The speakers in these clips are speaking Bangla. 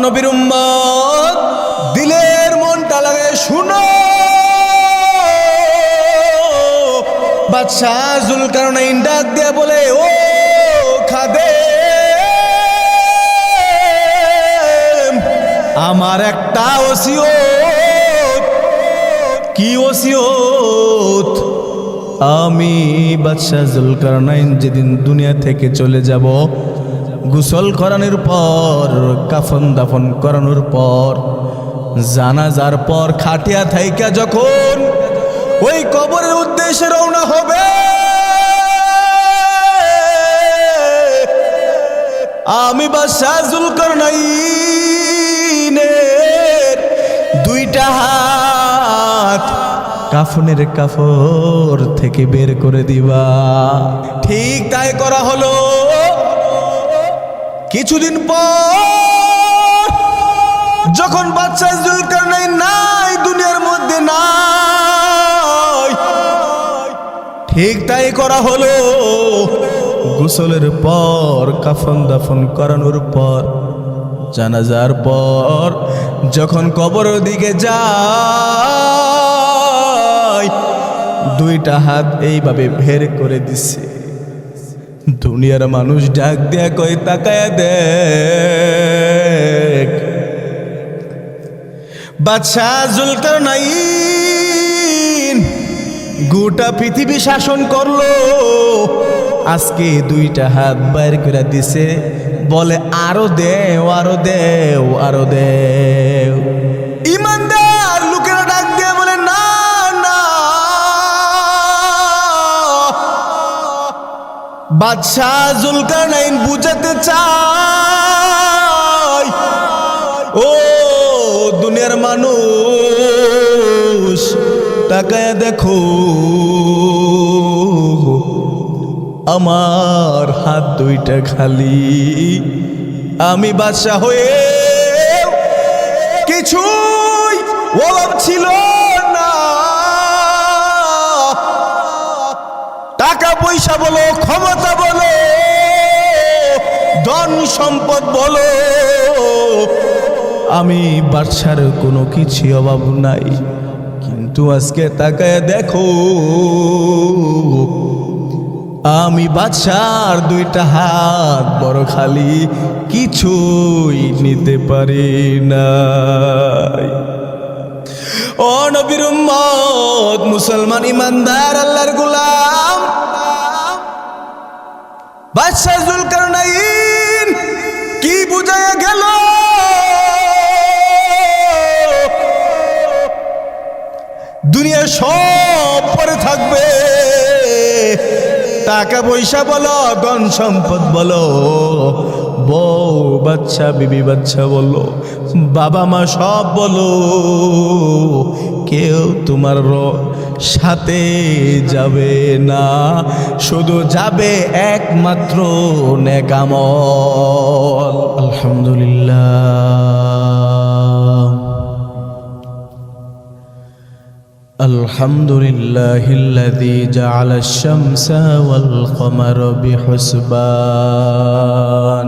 অনবির দিলের মনটা লাগে, শুনো, বাদশাহ জুলকারনাইন ডাক দিয়ে বলে, ও খাদে আমার একটা ওসিয়ত। কি ওসিয়ত? আমি বাদশাহ জুলকারনাইন যেদিন দুনিয়া থেকে চলে যাব গোসল করানোর পর, কাফন দাফন করানোর পর, জানাজার পর খাটিয়া থাইকা যখন ওই কবরের উদ্দেশ্যে রওনা হবে, আমি বাদশাহ জুলকারনাইনের দুইটা হাত কাফনের কাফর থেকে বের করে দিবা। ঠিক তাই করা হলো। কিছুদিন পর যখন বাচ্চা জুলকার নাই নাই, দুনিয়ার মধ্যে নাই, ঠিক তাই করা হলো। গোসলের পর, কাফন দাফন করানোর পর, জানাজার পর যখন কবরের দিকে যায়, দুইটা হাত এইভাবে ভের করে দিছে। দুনিয়ার মানুষ ডাক দেয়া কই তাকায় দেখ। বাদশাহ জুলকার নাইন গোটা পৃথিবী শাসন করল। আজকে দুইটা হাত বাইর করে দিছে। বলে, আরও দেও আরও দেও আরও দেও। ইমান ইমানদার! বাদশাহ জুলকার নাইন বুঝাতে চাই ও দুনিয়ার মানুষ, তাকায় দেখো, আমার হাত দুইটা খালি। আমি বাদশাহ হয়ে কিছুই অভাব ছিল টাকা পয়সা বলো, ক্ষমতা বলো, ধন সম্পদ বলো। আমি বাদশার কোনো কিছু অভাব নাই, কিন্তু আজকে তাকায় দেখো, আমি বাদশার দুইটা হাত বড় খালি, কিছুই নিতে পারি না ও নবীর মুসলমান ইমানদার, আল্লাহর গোলাম বাদশাহ জুলকারনাইন কি বুঝাইয়া গেল? দুনিয়া সব পরে থাকবে। টাকা পয়সা বলো গণ সম্পদ বলো। বউ বাচ্চা বিবি বাচ্চা বলো বাবা মা সব বলো কেউ তোমার র- সাথে যাবে না শুধু যাবে একমাত্র নেকামল আলহামদুলিল্লাহ الحمد لله الذي جعل الشمس والقمر بحسبان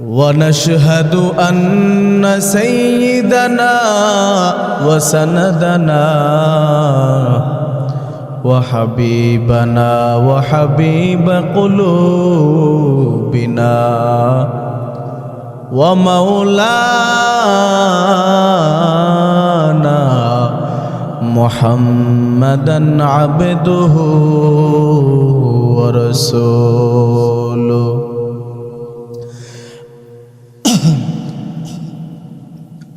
ونشهد أن سيدنا وسندنا وحبيبنا وحبيب قلوبنا ومولانا محمدا عبده ورسوله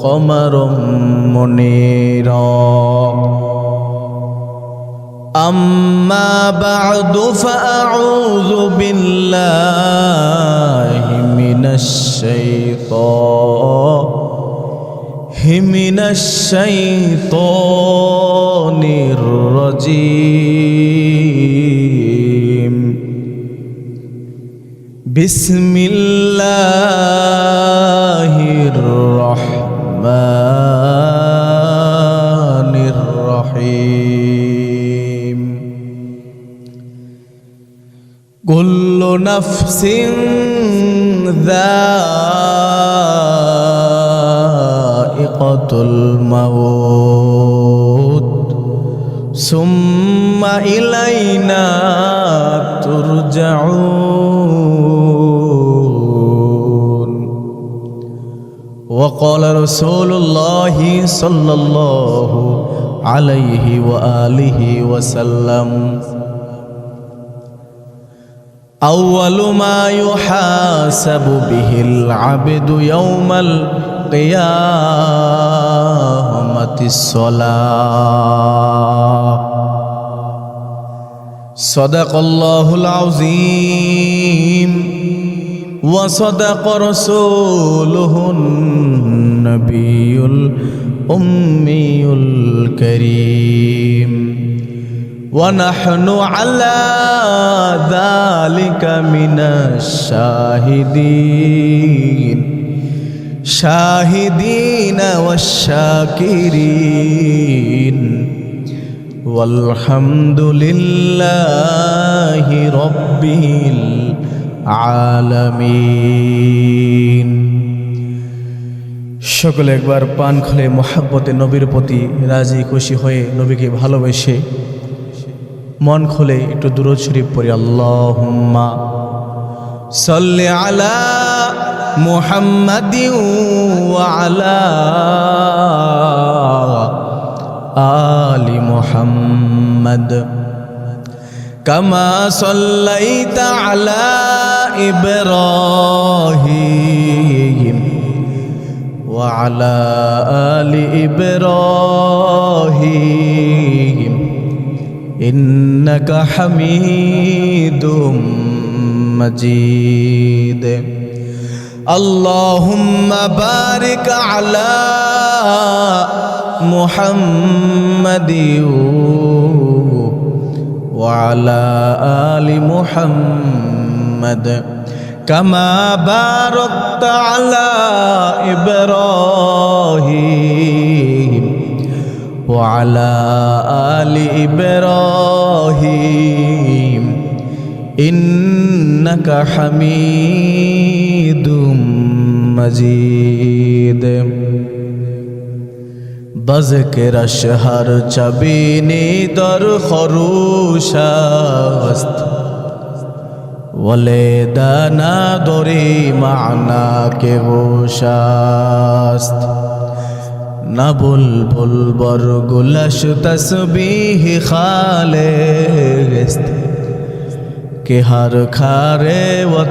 وقمرا منيرا أما بعد فأعوذ بالله من الشيطان من الشيطان الرجيم بسم الله الرحمن الرحيم. كل نفس ذائقة الموت ثم إلينا ترجعون. وقال رسول الله صلى الله عليه وآله وسلم أول ما يحاسب به العبد يوم القيامة الصلاة صدق الله العظيم وصدق رسوله النبي الأمي الكريم ونحن على ذلك من الشاهدين شاهدين والشاكرين والحمد لله رب العالمين সকলে একবার পান খুলে মহাব্বতে নবীর প্রতি রাজি খুশি হয়ে নবীকে ভালোবেসে মন খুলে একটু দূরত শরীফ পড়ি, আল্লাহুম্মা সাল্লি আলা মুহাম্মাদিন আলা আলি মুহাম্মাদ। কামা সাল্লাইতা আলা إبراهيم وعلى آل إبراهيم إنك حميد مجيد اللهم بارك على محمد وعلى آل محمد كما باركت على إبراهيم وعلى آل إبراهيم إنك حميد مجيد بذكر الشهر چبینی در خروش است ওলে দানা দরি মানা কে না বুল বুল বর গুলশ তসবিহ খালে কে হার খারে ও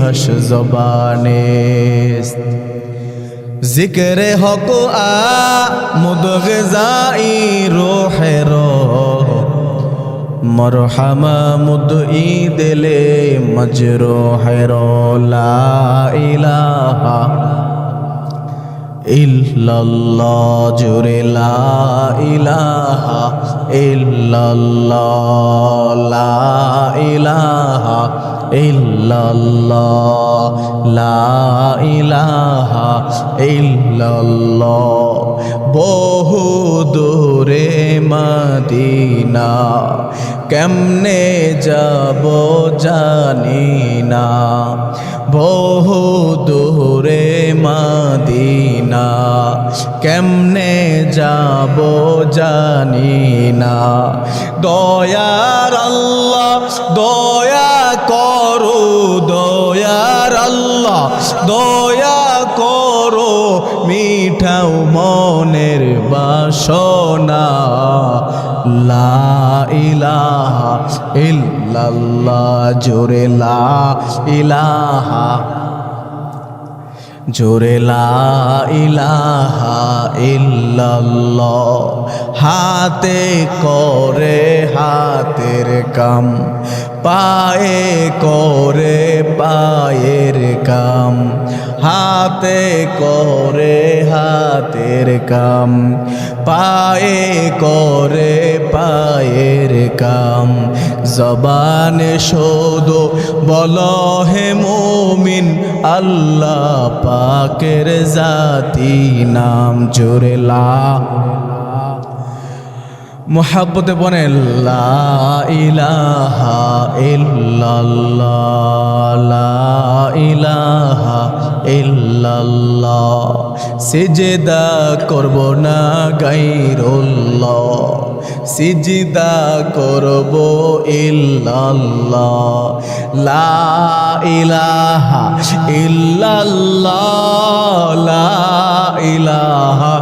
হস জবানে জিকরে হক আ মুদ গাই রোহে রো মরহামা মুদ দিলে মজরো হের লা ইলাহা জোরে ইলাহা ইল্লাল্লাহ ইলাহা ইল্লাল্লাহ, লা ইলাহা ইল্লাল্লাহ, বহু দূরে মদিনা, কেমনে যাব জানি না, বহু দূরে মদিনা, কেমনে যাব জানি না, দয়ার আল্লাহ দয়া দয়া করো, মিঠাও মনের বাসনা। লা ইলাহা ইল্লাল্লাহ, জোরে লা ইলাহা। জোরে লা ইলাহা ইল্লাল্লাহ, হাতে করে হাতের কাম। পায়ে করে পায়ের কাম, হাতে করে হাতের কাম, পায়ে করে পায়ের কাম। জবানে শোধ বল, হে মুমিন, আল্লাহ পাকের জাতি নাম জোরেলা মোহাব্বতে বনে ইলাহা ইলাহা করব না গাইরুল্লাহ সিজদা করব ইল্লাল্লাহ লা ইলাহা লা ইলাহা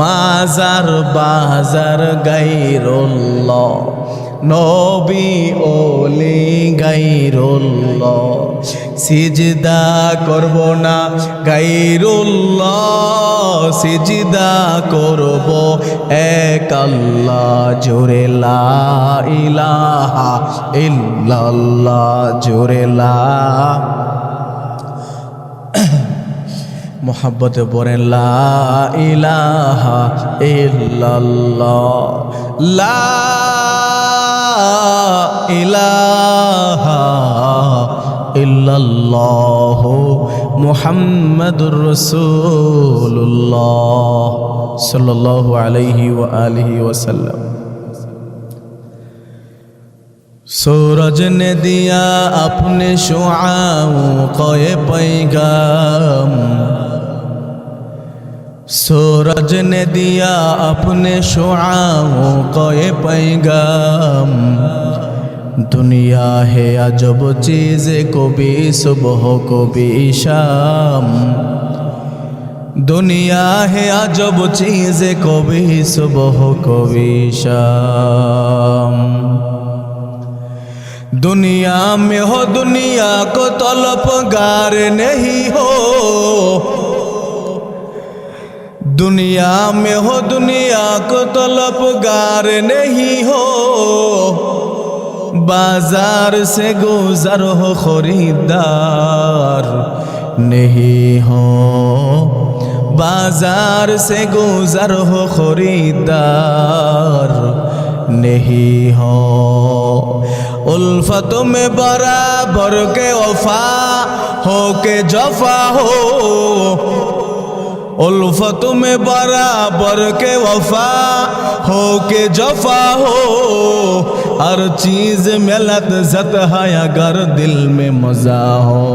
মাজার বাজার গাইরুল্লাহ, নবী ওলি গাইরুল্লাহ, সিজদা করব না গাইরুল্লাহ, সিজদা করব এক আল্লাহ জোরে লা ইলাহা ইল্লাল্লাহ, জোরে লা মোহাব্বতে পড়েন লা ইলাহা ইল্লাল্লাহ লা ইলাহা ইল্লাল্লাহ মুহাম্মাদুর রাসূলুল্লাহ সাল্লাল্লাহু আলাইহি ওয়া আলিহি ওয়াসাল্লাম सूरज ने दिया अपने शुआओं को ये पैगाम सूरज ने दिया अपने शुआओं को ये पैगाम दुनिया है अजब चीज़ को भी सुबह को भी शाम दुनिया है अजब चीज़ को भी सुबह को भी शाम दुनिया में हो दुनिया को तलब गार नहीं हो दुनिया में हो दुनिया को तलब गार नहीं हो बाजार से गुजर हो खरीदार नहीं हो बाजार से गुजर हो खरीदार नहीं हो उल्फत में बराबर के वफा हो के जफा हो उल्फत में बराबर के वफा हो के जफा हो हर चीज में लज्जत है अगर दिल में मजा हो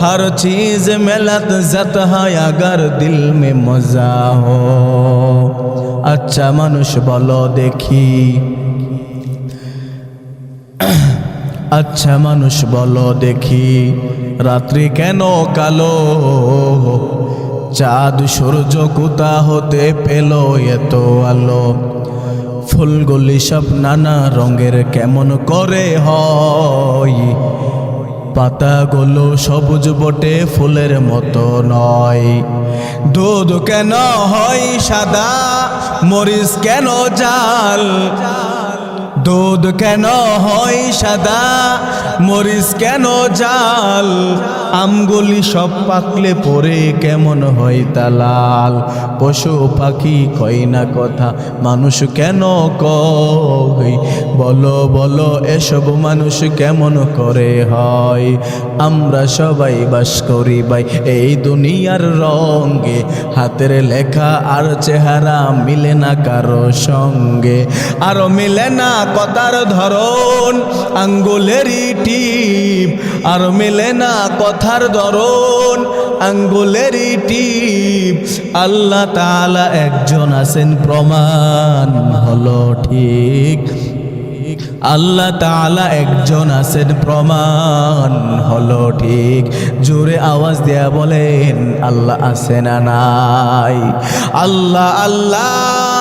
हर चीज में लज्जत है अगर दिल में मजा हो अच्छा মানুষ বলো দেখি আচ্ছা মানুষ বলো দেখি রাত্রি কেন কালো চাঁদ সূর্য কোথা হতে পেল এত আলো? ফুলগুলি সব নানা রঙের কেমন করে হয়? পাতাগুলো সবুজ বটে, ফুলের মতো নয়। দুধ কেন হয় সাদা? মরিচ কেন জাল? দুধ কেন হয় সাদা? মরিচ কেন জাল? আমগুলি সব পাকলে পরে কেমন হয় তালাল পশু পাখি কই না কথা, মানুষ কেন কই বলো বলো, এসব মানুষ কেমন করে হয়? আমরা সবাই বাস করি ভাই, এই দুনিয়ার রঙ্গে হাতের লেখা আর চেহারা মিলে না কারও সঙ্গে। আরও মিলে না কথার ধরন আঙ্গুলেরই টিপ, আর মেলে না কথার ধরন আঙ্গুলেরই টিপ। আল্লাহ তালা একজন আছেন প্রমাণ, হলো ঠিক। আল্লাহ তালা একজন আছেন প্রমাণ, হলো ঠিক। জোরে আওয়াজ দেয়া বলেন, আল্লাহ আছে না নাই? আল্লাহ আল্লাহ।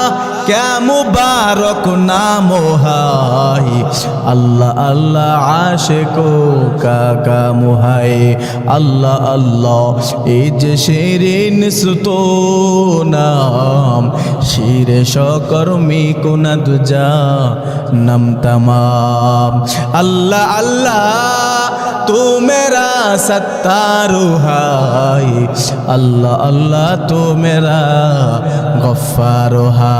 ক্যা মুবারক নাম হাই আল্লাহ আল্লাহ আশেকো কাকা মুহাই আল্লাহ আল্লাহ এই যে শিরিন সুতো নাম শিরে সকর্মী কোনা দুজা নাম তমাম আল্লাহ আল্লাহ তু মেরা সত্তারু হাই আল্লাহ আল্লাহ তু মেরা গফারু হাই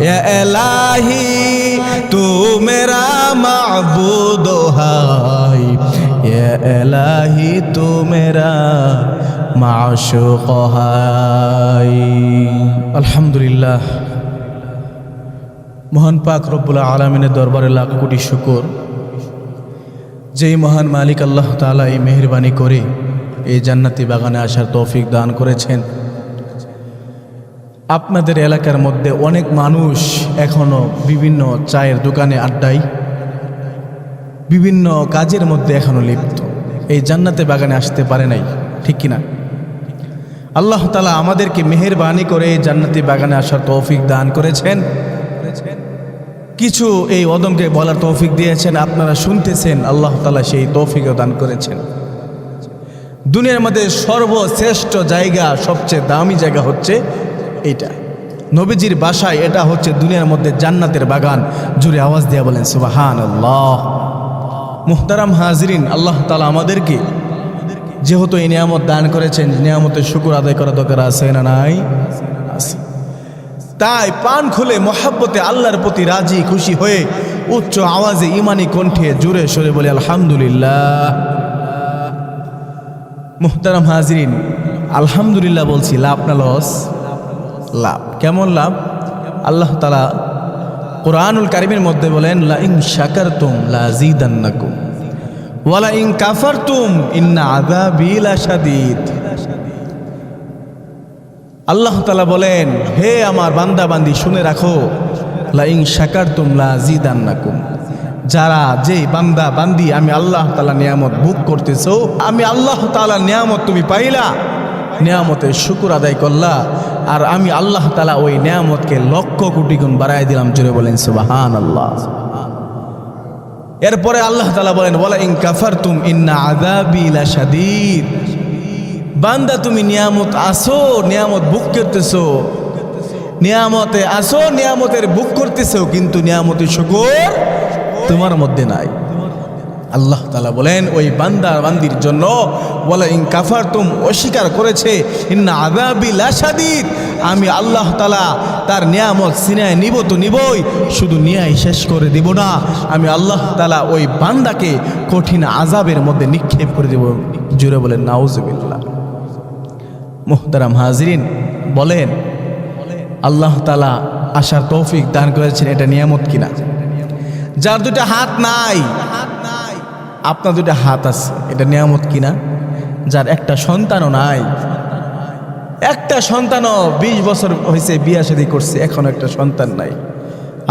এ এলাহি, তু মেরা মাবুদ হাই। এলাহি, তু মেরা মাশুক হাই। আলহামদুলিল্লাহ। মহান পাক রব্বুল আলমিনের দরবারে লাখ কোটি শুকর। যেই মহান মালিক আল্লাহ তালা এই মেহরবানি করে এই জান্নাতি বাগানে আসার তৌফিক দান করেছেন। আপনাদের এলাকার মধ্যে অনেক মানুষ এখনও বিভিন্ন চায়ের দোকানে আড্ডায়, বিভিন্ন কাজের মধ্যে এখনও লিপ্ত। এই জান্নাতে বাগানে আসতে পারে নাই, ঠিক কিনা? আল্লাহ তালা আমাদেরকে মেহরবানি করে জান্নাতি বাগানে আসার তৌফিক দান করেছেন। কিছু এই অদমকে বলার তৌফিক দিয়েছেন, আপনারা শুনতেছেন, আল্লাহ তালা সেই তৌফিকও দান করেছেন। দুনিয়ার মধ্যে সর্বশ্রেষ্ঠ জায়গা, সবচেয়ে দামি জায়গা হচ্ছে এইটা নবীজির বাসায় এটা হচ্ছে দুনিয়ার মধ্যে জান্নাতের বাগান। জুড়ে আওয়াজ দেওয়া বলেন সুবাহান আল্লাহ মুহতারাম হাজরিন, আল্লাহ তালা আমাদেরকে যেহেতু এই নিয়ামত দান করেছেন, নিয়ামতের শুকুর আদায় করা দরকার আছে না নাই? তাই পান খুলে মহাব্বতে আল্লাহর প্রতি রাজি, খুশি হয়ে উচ্চ আওয়াজে ইমানি কণ্ঠে জুড়ে সরে বলে, আলহামদুলিল্লাহ। মুহতারাম হাজরিন, আলহামদুলিল্লাহ বলছি, লাভ না লস? লাভ। কেমন লাভ? আল্লাহ তালা কোরআনুল কারিমের মধ্যে বলেন লা ইং শাকার তুম লা জিদান্নাকুম ওয়ালা ইং কাফার তুম ইন্না আদাবি লাশাদীদ। আল্লাহ তালা বলেন, হে আমার বান্দা বান্দি শুনে রাখো লাইং শাকার তুমলা জিদান্নাকুম যারা যে বান্দা বান্দি আমি আল্লাহ তালা নিয়ামত বুক করতেছো, আমি আল্লাহ তালা নিয়ামত তুমি পাইলা। নিয়ামতের শুকুর আদায় করলা। আর আমি আল্লাহ তালা ওই নিয়ামতকে লক্ষ কোটি গুণ বাড়াই দিলাম জুড়ে বলেন সুবাহান আল্লাহ এরপরে আল্লাহ তালা বলেন বলা ইং কাফার তুম ইন্না আদাবি লাশাদীদ। বান্দা, তুমি নিয়ামত আসো নিয়ামত বুক করতেছো। নিয়ামতে আসো নিয়ামতের বুক করতেছো, কিন্তু নিয়ামতের শুকর তোমার মধ্যে নাই। আল্লাহ তালা বলেন, ওই বান্দা বান্দির জন্য বলে ইন কাফার তুম অস্বীকার করেছে, ইন্না আদাবি আমি আল্লাহ তালা তার নিয়ামত সিনায় নিব তো নিবই, শুধু নিয়াই শেষ করে দিব না, আমি আল্লাহ তালা ওই বান্দাকে কঠিন আজাবের মধ্যে নিক্ষেপ করে দেব। জুড়ে বলেন নাউজবিল্লা মুহতারাম হাজরিন বলেন, আল্লাহ তালা আসার তৌফিক দান করেছেন, এটা নিয়ামত কিনা? যার দুটা হাত নাই আপনার দুটা হাত আছে, এটা নিয়ামত কিনা? যার একটা সন্তানও নাই। একটা সন্তানও বিশ বছর হয়েছে বিয়া শাদি করছে, এখন একটা সন্তান নাই।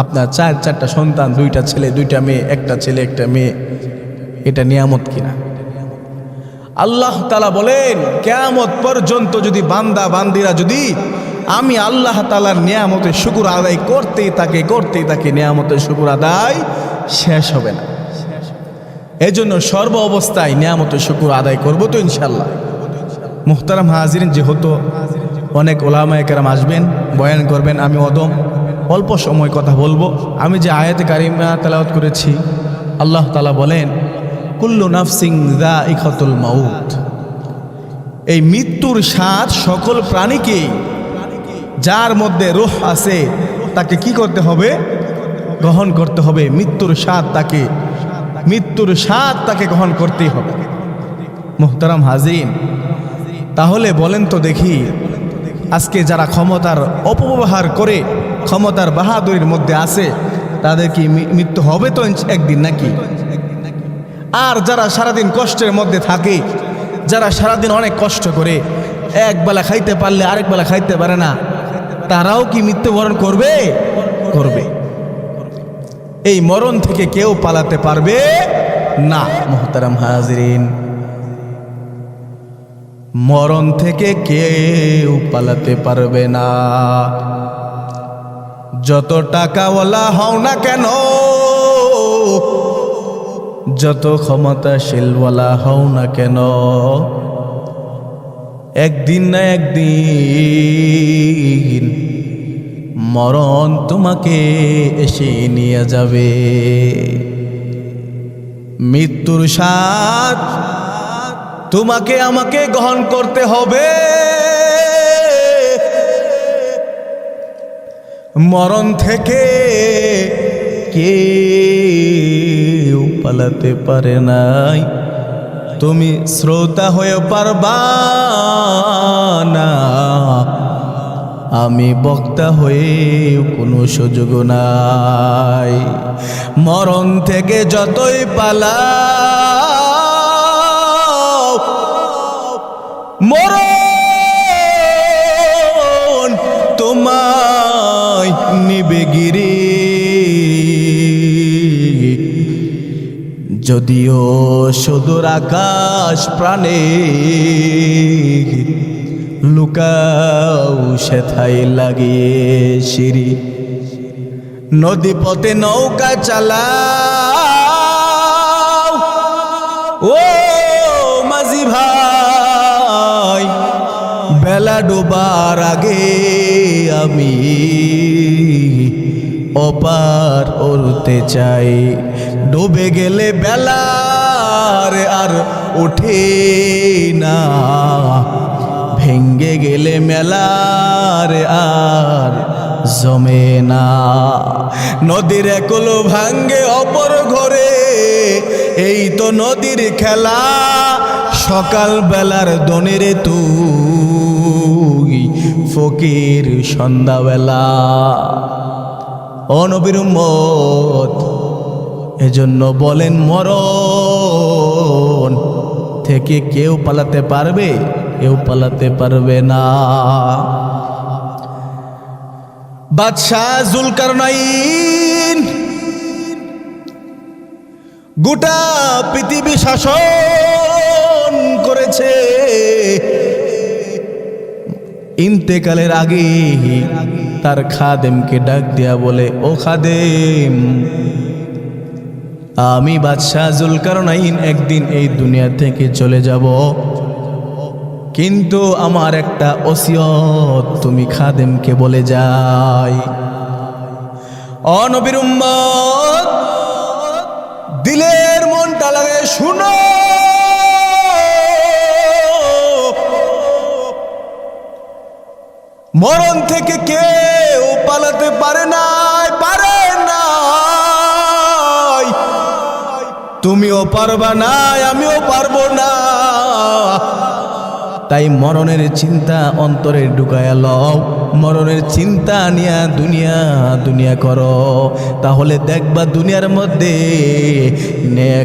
আপনার চার, চারটা সন্তান, দুইটা ছেলে, দুইটা মেয়ে, একটা ছেলে, একটা মেয়ে, এটা নিয়ামত কিনা? আল্লাহ তালা বলেন, কেয়ামত পর্যন্ত যদি বান্দা, বান্দিরা যদি আমি আল্লাহ তালার নিয়ামতের শুকুর আদায় করতেই তাকে করতেই তাকে নিয়ামতের শুকুর আদায় শেষ হবে না। এই জন্য সর্ব অবস্থায় নিয়ামতের শুকুর আদায় করব তো ইনশাল্লাহ মুহতারাম হাজিরিন যেহেতু অনেক ওলামা একরাম আসবেন, বয়ান করবেন, আমি অদম, অল্প সময় কথা বলব। আমি যে আয়াতে কারিমা তেলাওয়াত করেছি, আল্লাহ তালা বলেন, কুল্লু নাফসিং দা ইখতুল মাউত। এই মৃত্যুর স্বাদ সকল প্রাণীকেই, যার মধ্যে রোহ আছে, তাকে কি করতে হবে? গ্রহণ করতে হবে। মৃত্যুর স্বাদ তাকে মৃত্যুর স্বাদ তাকে গ্রহণ করতেই হবে। মুহতারাম হাজিন তাহলে বলেন তো দেখি, আজকে যারা ক্ষমতার অপব্যবহার করে, ক্ষমতার বাহাদুরির মধ্যে আছে, তাদের কি মৃত্যু হবে তো একদিন নাকি? আর যারা সারাদিন কষ্টের মধ্যে থাকে, যারা সারাদিন অনেক কষ্ট করে, এক বেলা খাইতে পারলে আরেক বেলা খাইতে পারে না, তারাও কি মৃত্যুবরণ করবে? করবে। এই মরণ থেকে কেউ পালাতে পারবে না, মোহতারাম হাজরিন। মরণ থেকে কেউ পালাতে পারবে না। যত টাকাওয়ালা হও না কেন, যত ক্ষমতাশীলওয়ালা হও না কেন, একদিন না একদিন মরণ তোমাকে এসে নিয়ে যাবে। মৃত্যুর স্বাদ তোমাকে আমাকে গ্রহণ করতে হবে। মরণ থেকে কেউ পালাতে পারে নাই। তুমি শ্রোতা হয়ে পারবা না। আমি বক্তা হয়ে কোনো সুযোগ নাই। মরণ থেকে যতই পালা মরণ তোমায় নিবে গিরি। যদিও সুদূর আকাশ প্রাণে লুকাও সেথাই লাগিয়ে সিঁড়ি। নদী পথে নৌকা চালাও। ও মাঝি ভাই, বেলা ডোবার আগে আমি অপার উড়তে চাই। ডুবে গেলে বেলার আর ওঠে না। ভেঙ্গে গেলে মেলার আর জমে না। নদীর একলো ভাঙ্গে অপর ঘরে, এই তো নদীর খেলা সকাল বেলার দনের তুই ফকির সন্ধ্যাবেলা। অনবির মত এজন্য বলেন মরণ থেকে কেউ পালাতে পারবে? কেউ পালাতে পারবে না। বাদশাহ জুলকার গোটা পৃথিবী শাসন করেছে। ইন্তেকালের আগে তার খাদেমকে ডাক দিয়া বলে, ও খাদেম, আমি বাদশাহ জুলকার একদিন এই দুনিয়া থেকে চলে যাব। কিন্তু আমার একটা ওসিয়ত, তুমি খাদেমকে বলে যাই। অনবির দিলের মনটা লাগে শুনো। মরণ থেকে কেউ পালাতে পারে নাই পারে নাই। তুমিও পারবা নাই, আমিও পারব না। তাই মরণের চিন্তা অন্তরে ঢুকায়া লও। মরণের চিন্তা নিয়া দুনিয়া দুনিয়া করো। তাহলে দেখবা দুনিয়ার মধ্যে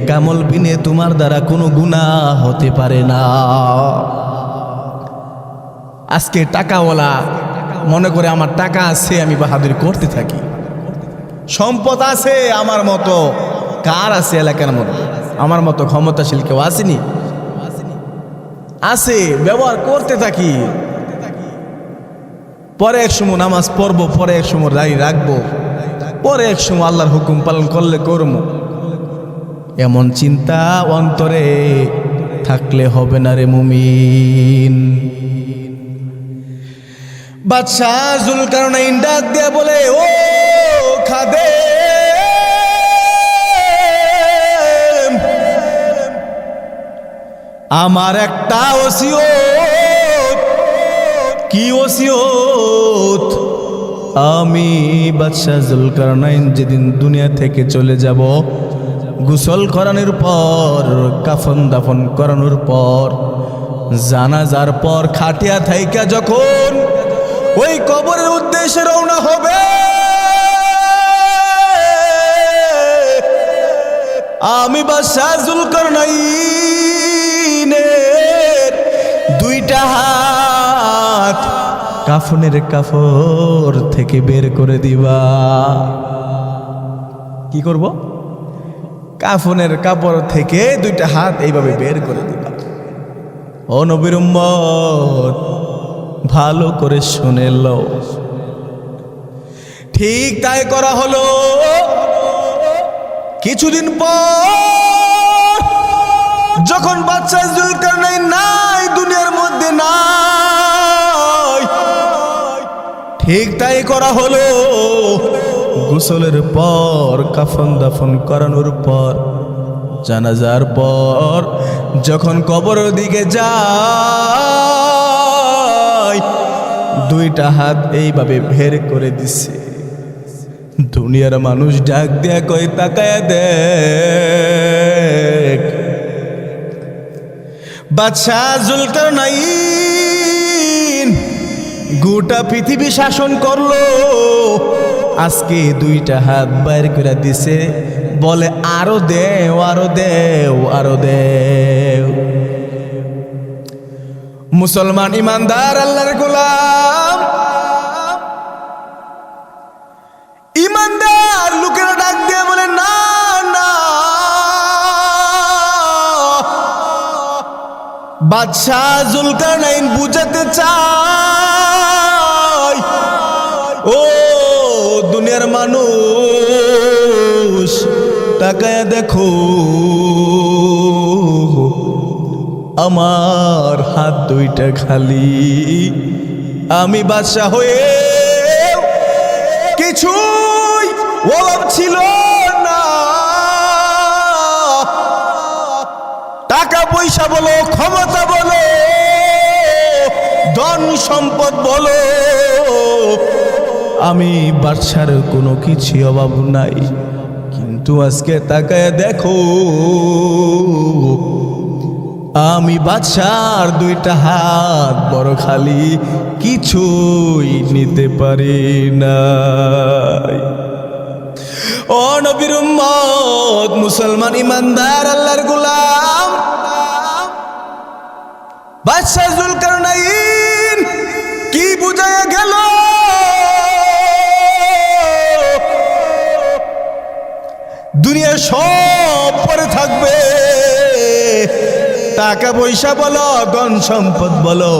কামল বিনে তোমার দ্বারা কোনো গুণা হতে পারে না। আজকে টাকাওয়ালা, মনে করে আমার টাকা আছে, আমি বাহাদুরি করতে থাকি। সম্পদ আছে আমার মতো, কার আছে এলাকার মতো আমার মতো ক্ষমতাশীল কেউ আসেনি? আছে, ব্যবহার করতে থাকি। পরে এক সময় নামাজ পড়ব, পরে এক সময় দাঁড়িয়ে রাখব। পরে এক সময় আল্লাহর হুকুম পালন করলে করব। এমন চিন্তা অন্তরে থাকলে হবে না রে মুমিন। বাদশাহ জুলকারনাইন ডাক দিয়ে বলে, ও খাদে আমার একটা ওসিয়ত। কি ওসিয়ত? আমি বাদশাহ জুলকারনাইন যেদিন দুনিয়া থেকে চলে যাব, গোসল করানোর পর, কাফন দাফন করানোর পর, জানাজার পর খাটিয়া থাইকা যখন ওই কবরের উদ্দেশ্যে রওনা হবে, আমি বাদশাহ জুলকারনাইনের দুইটা হাত কাফনের কাফর থেকে বের করে দিবা। কি করব? কাফনের কাপড় থেকে দুইটা হাত এইভাবে বের করে দিবা। ভালো করে শুনে লও। ঠিক তাই করা হলো। কিছুদিন পর যখন বাচ্চা জুলকার নাই নাই, দুনিয়ার ঠিক তাই করা হলো। গোসলের পর কাফন দাফন করানোর পর, জানাজার পর যখন কবরের দিকে যায়, দুইটা হাত এইভাবে বের করে দিছে। দুনিয়ার মানুষ ডাক দেয়া কয়, তাকায় দেখ। বাদশাহ জুলকার নাই গোটা পৃথিবী শাসন করল। আজকে দুইটা হাত বাইর করে দিছে। বলে, আরও দেও আরও দেও আরও দেও। মুসলমান ইমানদার, আল্লাহর গোলাম। ইমানদার, লোকেরা ডাক দিয়ে বলে, না না বাদশাহ জুলকার নাইন বুঝাতে চাই ও দুনিয়ার মানুষ, তাকায় দেখো, আমার হাত দুইটা খালি। আমি বাদশাহ হয়ে কিছুই অভাব ছিল। পয়সা বলো, ক্ষমতা বলো, ধন সম্পদ বলো। আমি বাদশার কোনো কিছু অভাব নাই, কিন্তু আজকে তাকায় দেখো, আমি বাদশার দুইটা হাত বড় খালি, কিছুই নিতে পারি নাই। ও মুসলমান ইমানদার, আল্লাহর গোলাম বাদশাহ জুলকারনাইন কি বুঝায় গেল? দুনিয়া সব পরে থাকবে। টাকা পয়সা বলো, ধন সম্পদ বলো।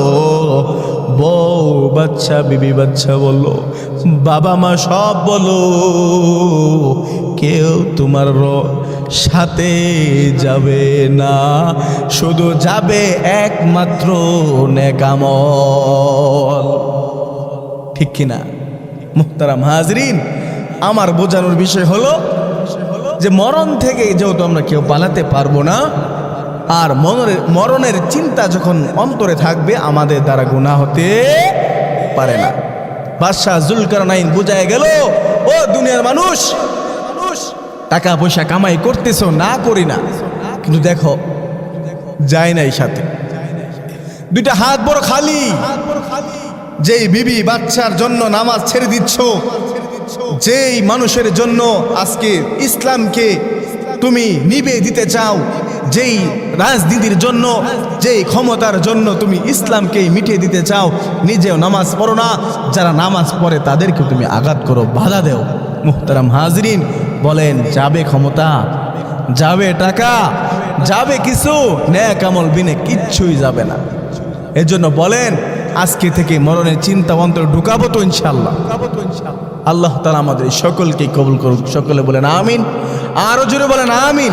বউ বাচ্চা, বিবি বাচ্চা বলো, বাবা মা সব বলো। কেউ তোমার সাথে যাবে না। শুধু যাবে একমাত্র নেকামল। ঠিক কিনা? মুক্তারাম হাজরিন, আমার বোঝানোর বিষয় হলো যে মরণ থেকে যেহেতু আমরা কেউ পালাতে পারব না, আর মনের, মরণের চিন্তা যখন অন্তরে থাকবে, আমাদের দ্বারা গুণা হতে পারে না। বাদশাহ জুলকার নাইন বুঝায় গেল, ও দুনিয়ার মানুষ টাকা পয়সা কামাই করতেছো, না করি না। কিন্তু দেখো, যায় নাই সাথে। দুইটা হাত বড় খালি। যেই বিবি বাচ্চার জন্য নামাজ ছেড়ে দিচ্ছ, যেই মানুষের জন্য আজকে ইসলামকে তুমি নিবে দিতে চাও, যেই রাজনীতির জন্য, যেই ক্ষমতার জন্য তুমি ইসলামকে মিটিয়ে দিতে চাও, নিজেও নামাজ পড়ো না। যারা নামাজ পড়ে তাদেরকে তুমি আঘাত করো, বাধা দেও। মুহতারাম হাজরিন বলেন, যাবে ক্ষমতা, যাবে টাকা, যাবে কিছু ন্যায় কামল বিনে কিচ্ছুই যাবে না। এজন্য বলেন, আজকে থেকে মরণের চিন্তা অন্তর ঢুকাবো তো ইনশাল্লাহ আল্লাহ তালা আমাদের সকলকে কবুল করুক। সকলে বলেন, আমিন। আরও জোরে বলেন, আমিন।